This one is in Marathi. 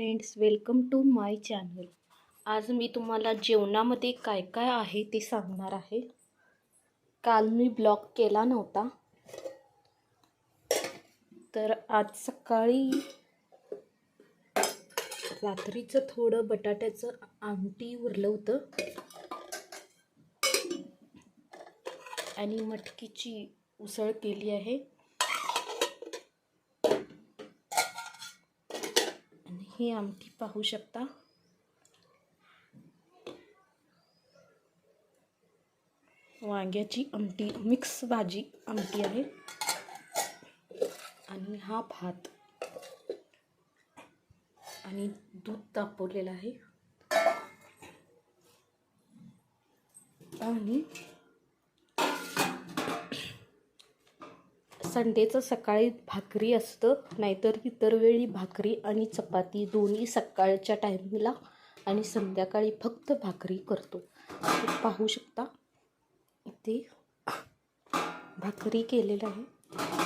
Friends welcome to my channel आज मी तुम्हाला जेवणामध्ये काय काय आहे ते सांगणार आहे. काल मी ब्लॉग केला नव्हता. तर आज सकाळी रात्रीचं थोडं बटाट्याचं आमटी उरलं होतं. आणि मटकीची उसळ केली आहे आणि ही आमटी पाहू शकता. वांग्याची आमटी मिक्स भाजी आमटी आहे. आणि हा भात. आणि दूध तापवलेलं आहे. आणि संडेचं सकाळी भाकरी असतं नाहीतर इतर वेळी भाकरी आणि चपाती दोन्ही सकाळच्या टायमिंगला आणि संध्याकाळी फक्त भाकरी करतो. पाहू शकता इथे भाकरी केलेलं आहे.